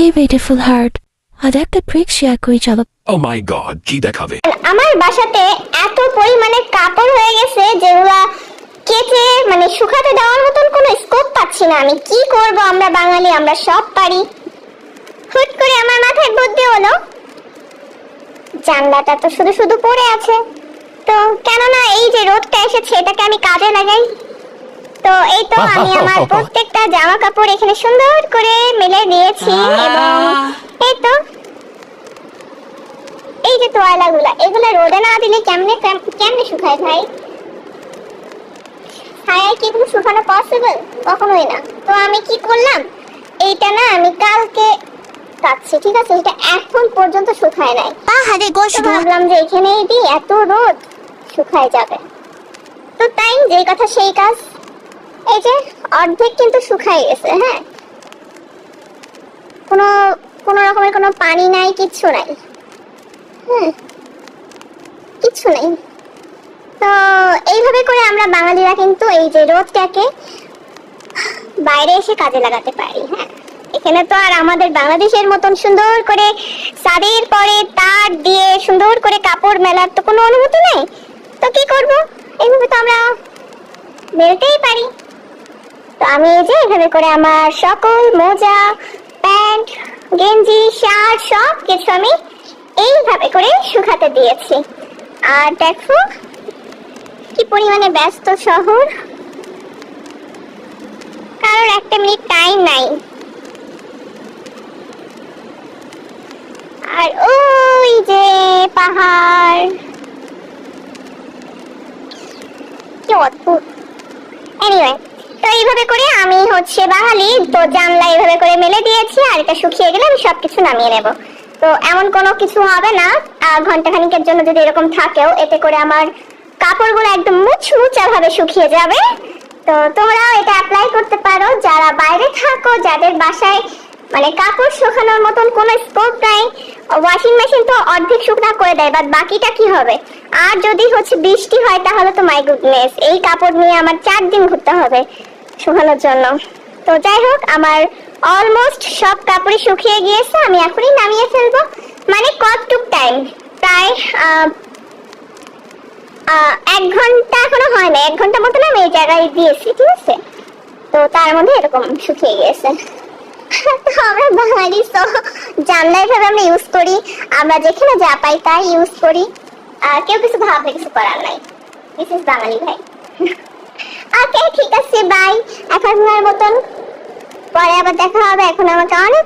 Hey beautiful heart, আজ একটা trick share করি চলো। ও মাই গড কি দেখাবে? আমার বাসাতে এত পরিমাণে কাপড় হয়ে গেছে যেগুলা কেচে মানে শুকাতে দেওয়ার মতন কোনো স্কোপ পাচ্ছি না। আমি কি করব আমরা বাঙালি? আমরা সব পারি। হুট করে আমার মাথায় বুদ্ধি হলো। জানলাটা তো শুধু শুধু পড়ে আছে। তো কেননা এই যে রোদটা এসেছে এটাকে আমি কাজে লাগাই। তো এই তো আমি আমার প্রত্যেকটা জামা কাপড় এখানে সুন্দর করে মেলে দিয়েছি এবং এই তো এই যে তোয়ালাগুলা এগুলা রোদে না দিলে কেমনে কেমনে শুকায় ভাই? ছায়ায় কি এগুলো শুকানো পসিবল কখনোই না। তো আমি কি করলাম? এইটা না আমি কালকে কাচ্ছি ঠিক আছে? এটা এখন পর্যন্ত শুকায় নাই। আহারে গোশ ভাবলাম যে এখানেই দিই এত রোদ শুকায় যাবে। তো তাই যে কথা সেই কাজ এই যে, অর্ধেক কিন্তু শুকায় গেছে হ্যাঁ? কোনো কোনো রকমের কোনো পানি নাই, কিচ্ছু নাই। হ্যাঁ কিচ্ছু নেই। তো এইভাবে করে আমরা বাঙালিরা কিন্তু এই যে রোদটাকে বাইরে এসে কাজে লাগাতে পারি হ্যাঁ? এখানে তো আর আমাদের বাংলাদেশের মতন সুন্দর করে সাদের পরে তার দিয়ে সুন্দর করে কাপড় মেলার তো কোনো অনুমতি নেই। তো কি করব? এইভাবে তো আমরা মেলতেই পারি। তো আমি এই যে এভাবে করে আমার সকল মোজা, প্যান্ট, গেঞ্জি, শার্ট সব কিছু আমি এইভাবে করে শুকাতে দিয়েছি। আর দেখো কি পরিমাণে ব্যস্ত শহর। কারোর একটা মিনিট টাইম নাই। আর ওই যে পাহাড়। কি অদ্ভুত। এনিওয়ে এইভাবে করে, আমি হচ্ছে বাঙালি, তো জানলা এইভাবে করে মেলে দিয়েছি, আর এটা শুকিয়ে গেলে আমি সবকিছু নামিয়ে নেব। তো এমন কোনো কিছু হবে না জন্য যদি এরকম থাকেও, এতে করে আমার কাপড়গুলো একদম মুচমুচা ভাবে শুকিয়ে যাবে। তো তোমরাও এটা অ্যাপ্লাই করতে পারো, যারা বাইরে থাকো, যাদের বাসায় মানে কাপড় শুকানোর মতন কোনো স্কোপ নাই ওয়াশিং মেশিন তো অর্ধেক শুকনা করে দেয় বাট বাকিটা কি হবে? আর যদি হচ্ছে বৃষ্টি হয়, তাহলে তো মাই গুডনেস এই কাপড় নিয়ে আমার চার দিন ঘুরতে হবে। শুকানোর জন্য। তো যাই হোক, আমার অলমোস্ট সব কাপড়ই শুকিয়ে গিয়েছে, আমি এখনই নামিয়ে ফেলব। মানে কতটুক টাইম প্রায় এক ঘণ্টা এখনও হয় না এক ঘণ্টা মতন আমি এই জায়গায় দিয়েছি, ঠিক আছে? তো তার মধ্যে এরকম শুকিয়ে গিয়েছে। আমরা বাঙালি তো জানলা এভাবে আমরা ইউজ করি। আমরা যেখানে যা পাই তাই ইউজ করি। আর কেউ কিছু ভাবলে কিছু করার নাই। দিস ইজ বাঙালি ভাই। ওকে ঠিক আছে বাই এখনকার মতন। পরে আবার দেখা হবে এখন আমাকে অনেক